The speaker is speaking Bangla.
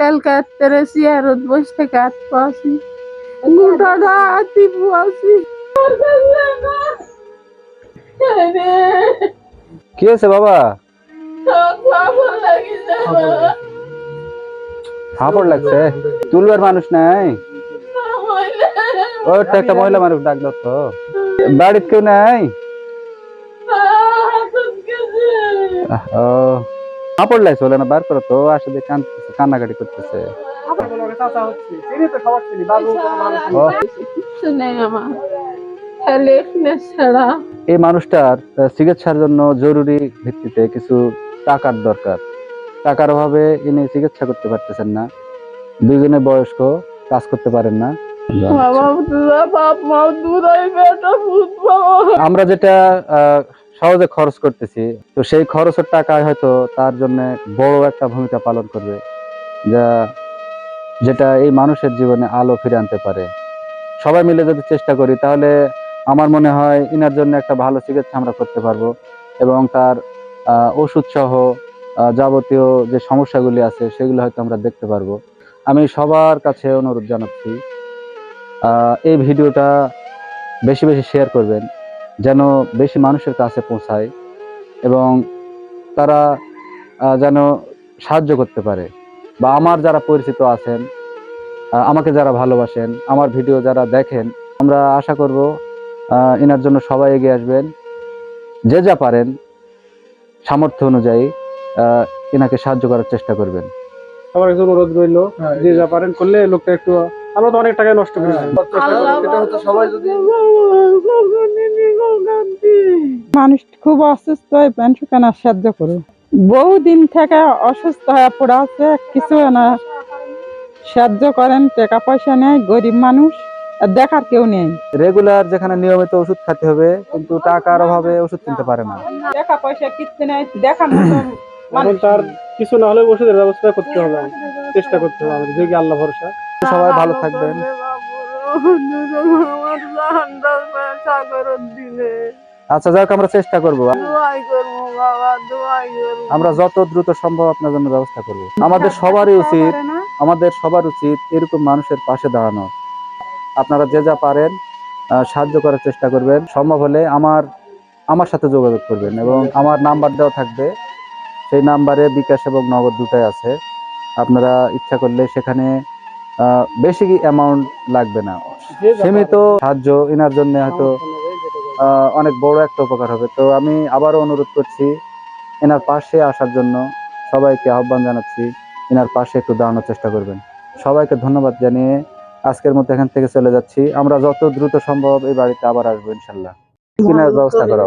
কালকে রাত্রে চেয়ারত বসে থেকে হাত পাচ্ছি গোটাটা হাতি পাচ্ছি কি হয়েছে বাবা? হাঁপড় লাগছে। তুলবার মানুষ নাই? তো একটা মহিলা মানুষ ডাক তো বাড়িতে কেউ নাই? ও। লাগছে বলে না বার করো তো আসলে কান্দতেছে কান্নাকাটি করতেছে এই মানুষটার চিকিৎসার জন্য জরুরি ভিত্তিতে কিছু টাকার দরকার টাকার অভাবে ইনি চিকিৎসা করতে পারতেছেন না দুইজনে বয়স্ক কাজ করতে পারেন না আমরা যেটা আহ, সহজে খরচ করতেছি। তো সেই খরচের টাকায় হয়তো তার জন্য বড় একটা ভূমিকা পালন করবে, যা, যেটা এই মানুষের জীবনে আলো ফিরে আনতে পারে। সবাই মিলে যদি চেষ্টা করি, তাহলে আমার মনে হয় ইনার জন্য একটা ভালো চিকিৎসা আমরা করতে পারব এবং তার ওষুধ সহ যাবতীয় যে সমস্যাগুলি আছে, সেগুলো হয়তো আমরা দেখতে পারব। আমি সবার কাছে অনুরোধ জানাচ্ছি এই ভিডিওটা বেশি বেশি শেয়ার করবেন। যেন বেশি মানুষের কাছে পৌঁছায় এবং তারা যেন সাহায্য করতে পারে। বা আমার যারা পরিচিত আছেন আমাকে যারা ভালোবাসেন আমার ভিডিও যারা দেখেন আমরা আশা করব এনার জন্য সবাই এগিয়ে আসবেন। যে যা পারেন সামর্থ্য অনুযায়ী এনাকে সাহায্য করার চেষ্টা করবেন। সবার কাছে অনুরোধ রইল যে যা পারেন করলে লোকটা একটু আমরা তো অনেক টাকায় নষ্ট করি সবাই যদি মানুষ খুব অসুস্থ হয়ে পেনশন কেনার সাহায্য করো। বহুদিন থেকে অসুস্থ হয়ে পড়ে আছে কিছু না। সাহায্য করেন টাকা পয়সা নেই গরিব মানুষ আর দেখার কেউ নেই। রেগুলার যেখানে নিয়মিত ওষুধ খেতে হবে কিন্তু টাকার অভাবে ওষুধ কিনতে পারে না। টাকা পয়সা কিনতে নেই দেখার মতো তার কিছু না হলে ওষুধের ব্যবস্থা করতে হবে। চেষ্টা করতে হবে আমাদের যে আল্লাহ ভরসা। সবাই ভালো থাকবেন। আচ্ছা যাক আমরা চেষ্টা করব। আমরা যত দ্রুত সম্ভব আপনার জন্য ব্যবস্থা করব। আমাদের সবারই উচিত, আমাদের সবার উচিত এরকম মানুষের পাশে দাঁড়ানো। আপনারা যে যা পারেন সাহায্য করার চেষ্টা করবেন। সম্ভব হলে আমার আমার সাথে যোগাযোগ করবেন এবং আমার নাম্বার দেওয়া থাকবে। সেই নাম্বারে বিকাশ এবং নগদ দুটাই আছে। আপনারা ইচ্ছা করলে সেখানে বেশি অ্যামাউন্ট লাগবে না। সীমিত সাহায্য এনার জন্য হয়তো অনেক বড় একটা উপকার হবে। তো আমি আবারও অনুরোধ করছি এনার পাশে আসার জন্য সবাইকে আহ্বান জানাচ্ছি এনার পাশে একটু দাঁড়ানোর চেষ্টা করবেন। সবাইকে ধন্যবাদ জানিয়ে আজকের মতো এখান থেকে চলে যাচ্ছি। আমরা যত দ্রুত সম্ভব এই বাড়িতে আবার আসব ইনশাল্লাহ। কেনার ব্যবস্থা করা